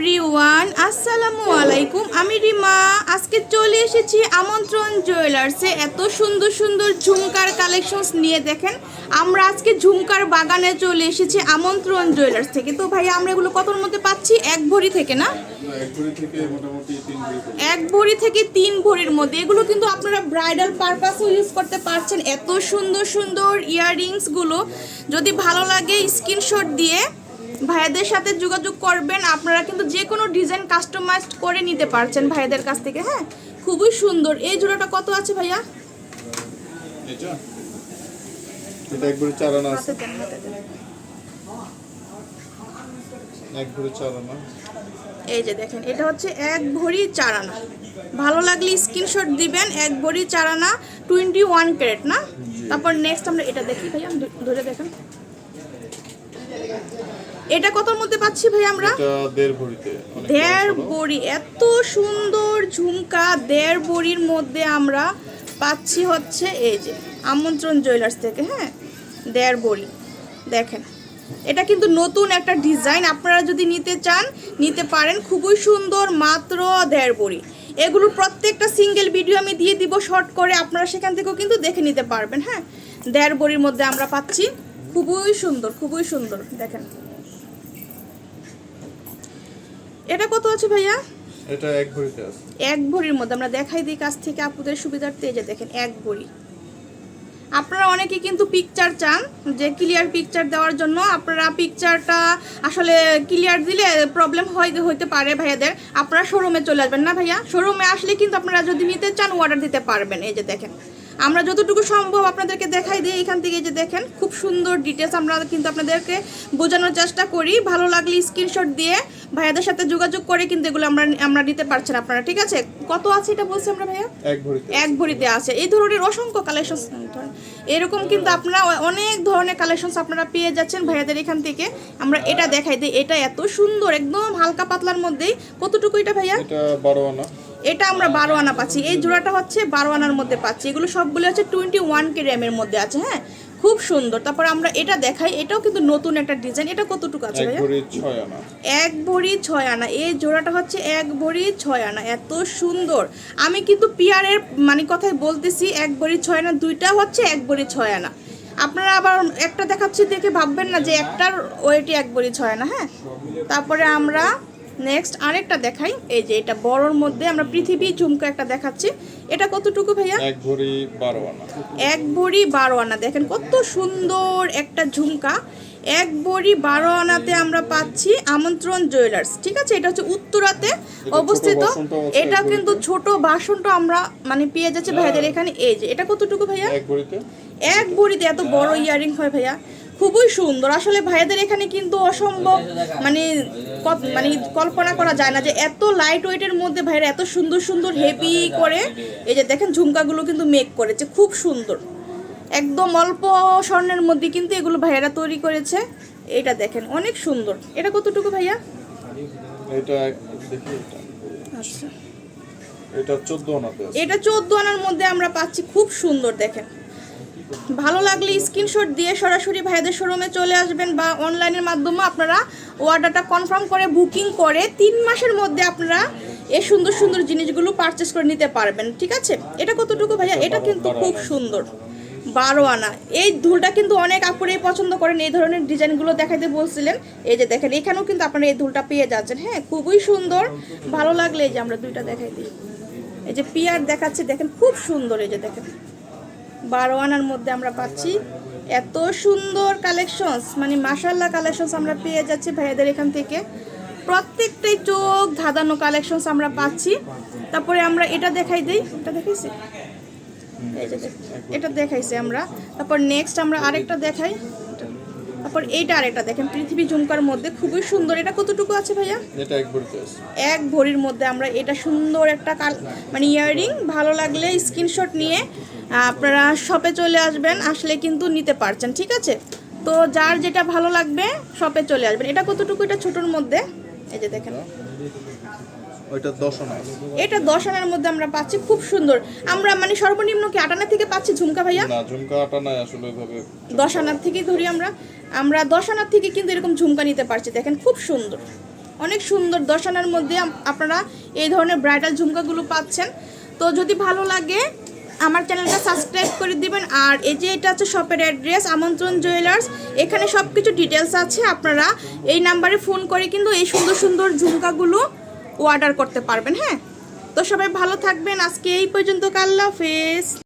Everyone, আসসালামু আলাইকুম। আমি রিমা। আজকে চলে এসেছি আমন্ত্রণ জুয়েলার্সে। এত সুন্দর সুন্দর ঝুমকার কালেকশনস নিয়ে দেখেন। আমরা আজকে ঝুমকার বাগানে চলে এসেছি আমন্ত্রণ জুয়েলার্স থেকে। তো ভাই আমরা এগুলো কতর মধ্যে পাচ্ছি? এক ভরি থেকে না? এক ভরি থেকে তিন ভরির মধ্যে। এগুলো কিন্তু আপনারা ব্রাইডাল পারপাসও ইউজ করতে পারছেন। এত সুন্দর সুন্দর ইয়াররিংসগুলো যদি ভালো লাগে স্ক্রিনশট দিয়ে ভাইয়াদের সাথে যোগাযোগ করবেন। আপনারা কিন্তু যে কোনো ডিজাইন কাস্টমাইজ করে নিতে পারছেন ভাইয়াদের কাছ থেকে হ্যাঁ? খুবই সুন্দর। এই জোড়াটা কত আছে ভাইয়া? এটা আছে। এই যে দেখেন এটা হচ্ছে এক ভরি ভালো লাগলে স্ক্রিনশট দিবেন এক ভরি টোয়েন্টি ওয়ান ক্যারেট না? তারপর নেক্সট আমরা এটা দেখি ভাইয়া ধরে দেখেন। এটা কতর মধ্যে পাচ্ছি ভাই আমরা? এটা দেড় ভরিতে দেড় বড়ি এত সুন্দর ঝুমকা দেড় বড়ির মধ্যে আমরা পাচ্ছি হচ্ছে এই যে আমন্ত্রণ জুয়েলার্স থেকে হ্যাঁ? দেড় বড়ি দেখেন। এটা কিন্তু নতুন একটা ডিজাইন আপনারা যদি নিতে চান নিতে পারেন। খুবই সুন্দর মাত্র দেড় বড়ি এগুলোর প্রত্যেকটা সিঙ্গেল ভিডিও আমি দিয়ে দিব শর্ট করে আপনারা সেখান থেকেও কিন্তু দেখে নিতে পারবেন হ্যাঁ? দেড় বড়ির মধ্যে আমরা পাচ্ছি। খুবই সুন্দর খুবই সুন্দর দেখেন। এটা কত আছে ভাইয়া? এটা এক ভরিতে আছে। এক ভরির মধ্যে। আমরা দেখাই দিই কাছ থেকে আপুদের সুবিধার্থে। এই যে দেখেন এক ভরি। আপনারা অনেকে কিন্তু পিকচার চান যে ক্লিয়ার পিকচার দেওয়ার জন্য। আপনারা পিকচারটা আসলে ক্লিয়ার দিলে প্রবলেম হয় হইতে পারে ভাইয়াদের। আপনারা শোরুমে চলে আসবেন না ভাইয়া? শোরুমে আসলে কিন্তু আপনারা যদি নিতে চান অর্ডার দিতে পারবেন। এই যে দেখেন আমরা যতটুকু সম্ভব আপনাদেরকে দেখাই দিই এখান থেকে যে দেখেন খুব সুন্দর ডিটেলস আমরা কিন্তু আপনাদেরকে বোঝানোর চেষ্টা করি। ভালো লাগলে স্ক্রিনশট দিয়ে ভাইয়াদের সাথে যোগাযোগ করে কিন্তু এগুলো আমরা আমরা নিতে পারছেন আপনারা ঠিক আছে? কত আছে এটা বলছি আমরা ভাইয়া? এক ভরিতে এক ভরিতে আছে। এই ধরনের অসংখ্য কালেকশন এরকম কিন্তু আপনারা অনেক ধরনের কালেকশন আপনারা পেয়ে যাচ্ছেন ভাইয়াদের এখান থেকে। আমরা এটা দেখাই দিই। এটা এত সুন্দর একদম হালকা পাতলার মধ্যেই। কতটুকু এটা ভাইয়া? এটা বারো আনা। এটা আমরা বারো আনা পাচ্ছি। এই জোড়াটা হচ্ছে বারো আনার মধ্যে পাচ্ছি। এগুলো সবগুলো হচ্ছে টোয়েন্টি ওয়ান কে র্যামের মধ্যে আছে হ্যাঁ? খুব সুন্দর। তারপর আমরা এটা দেখাই। এটাও কিন্তু নতুন একটা ডিজাইন এটা কতটুকু আছে এক ভরি ছয় আনা। এক ভরি ছয় আনা। এই জোড়াটা হচ্ছে এক ভরি ছয় আনা। এত সুন্দর। আমি কিন্তু পিয়ারের মানে কথাই বলতেছি এক ভরি ছয় আনা দুইটা হচ্ছে এক ভরি ছয় আনা। আপনারা আবার একটা দেখাচ্ছি দেখে ভাববেন না যে একটার ওয়েটই এক ভরি ছয় আনা হ্যাঁ? তারপরে আমরা নেক্সট আরেকটা দেখাই। এই যে এটা বড়র মধ্যে আমরা পৃথিবী ঝুমকা একটা দেখাচ্ছি। এটা কতটুকু ভাইয়া? এক ভরি বারো আনা। এক বড়ি বারো আনা। দেখেন কত সুন্দর একটা ঝুমকা। এক বড়ি বারো আনাতে আমরা পাচ্ছি আমন্ত্রণ জুয়েলার্স ঠিক আছে? এটা হচ্ছে উত্তরাতে অবস্থিত। এটা কিন্তু ছোট বাসনটা আমরা মানে পেয়ে যাচ্ছে ভাইয়াদের এখানে। এই যে এটা কতটুকু ভাইয়া? এক ভরিতে। এক বড়িতে এত বড় ইয়ারিং হয় ভাইয়া। খুবই সুন্দর। আসলে ভাইয়াদের এখানে কিন্তু অসম্ভব মানে মানে কল্পনা করা যায় না যে এত লাইট ওয়েটের মধ্যে ভাইরা এত সুন্দর সুন্দর হেভি করে এই যে দেখেন ঝুমকাগুলো কিন্তু মেক করেছে খুব সুন্দর। একদম অল্প স্বর্ণের মধ্যে কিন্তু এগুলো ভাইয়ারা তৈরি করেছে। এটা দেখেন অনেক সুন্দর। এটা কতটুকু ভাইয়া? এটা আচ্ছা। এটা এটা চোদ্দ আনার মধ্যে আমরা পাচ্ছি খুব সুন্দর দেখেন। ভালো লাগলে স্ক্রিনশট দিয়ে সরাসরি ভাইদের শোরুমে চলে আসবেন বা অনলাইনের মাধ্যমে আপনারা অর্ডারটা কনফার্ম করে বুকিং করে তিন মাসের মধ্যে আপনারা এই সুন্দর সুন্দর জিনিসগুলো পারচেস করে নিতে পারবেন। ঠিক আছে? এটা কতটুকু ভাইয়া? এটা কিন্তু খুব সুন্দর। বারো আনা। এই ধুলটা কিন্তু অনেক আপুরেই পছন্দ করেন। এই ধরনের ডিজাইনগুলো দেখাইতে বলছিলেন। এই যে দেখেন এখানেও কিন্তু আপনারা এই ধুলটা পেয়ে যাচ্ছেন। হ্যাঁ খুবই সুন্দর। ভালো লাগলে এই যে আমরা দুইটা দেখাই দিই। এই যে পিয়ার দেখাচ্ছে দেখেন খুব সুন্দর এই যে দেখেন। বারো আনার মধ্যে আমরা পাচ্ছি। এত সুন্দর কালেকশনস মানে মাসাল্লাহ কালেকশনস আমরা পেয়ে যাচ্ছি ভাইয়াদের এখান থেকে। প্রত্যেকটাই চোখ ধাঁধানো কালেকশনস আমরা পাচ্ছি। তারপরে আমরা এটা দেখাই দিই। এটা দেখাইছি? এটা দেখাইছি আমরা। তারপর নেক্সট আমরা আরেকটা দেখাই। তারপর এইটা এটা দেখেন পৃথিবী ঝুমকার মধ্যে খুবই সুন্দর। এটা কতটুকু আছে ভাইয়া? এটা এক ভরি এক ভরির মধ্যে আমরা এটা সুন্দর একটা কাল মানে ইয়াররিং ভালো লাগলে স্ক্রিনশট নিয়ে আপনারা শপে চলে আসবেন আসলে কিন্তু নিতে পারছেন ঠিক আছে? তো যার যেটা ভালো লাগবে শপে চলে আসবেন। এটা কতটুকু? এটা ছোটোর মধ্যে। এই যে দেখেন। ওইটা দশ আনা আছে। এটা দশ আনার মধ্যে আমরা পাচ্ছি খুব সুন্দর। আমরা মানে সর্বনিম্ন কি আটানা থেকে পাচ্ছি ঝুমকা ভাইয়া? না ঝুমকা আটানা আসলে ওইভাবে দশ আনার থেকে ধরি আমরা। আমরা দশ আনার থেকে কিন্তু এরকম ঝুমকা নিতে পারছি দেখেন খুব সুন্দর। অনেক সুন্দর দশ আনার মধ্যে আপনারা এই ধরনের ব্রাইডাল ঝুমকাগুলো পাচ্ছেন। তো যদি ভালো লাগে আমার চ্যানেলটা সাবস্ক্রাইব করে দিবেন। আর এই যে এটা হচ্ছে শপের অ্যাড্রেস আমন্ত্রণ জুয়েলার্স এখানে সব কিছু ডিটেলস আছে। আপনারা এই নাম্বারে ফোন করে কিন্তু এই সুন্দর সুন্দর ঝুমকাগুলো অর্ডার করতে পারবেন হ্যাঁ? তো সবাই ভালো থাকবেন। আজকে এই পর্যন্ত কাল্লা হাফেজ।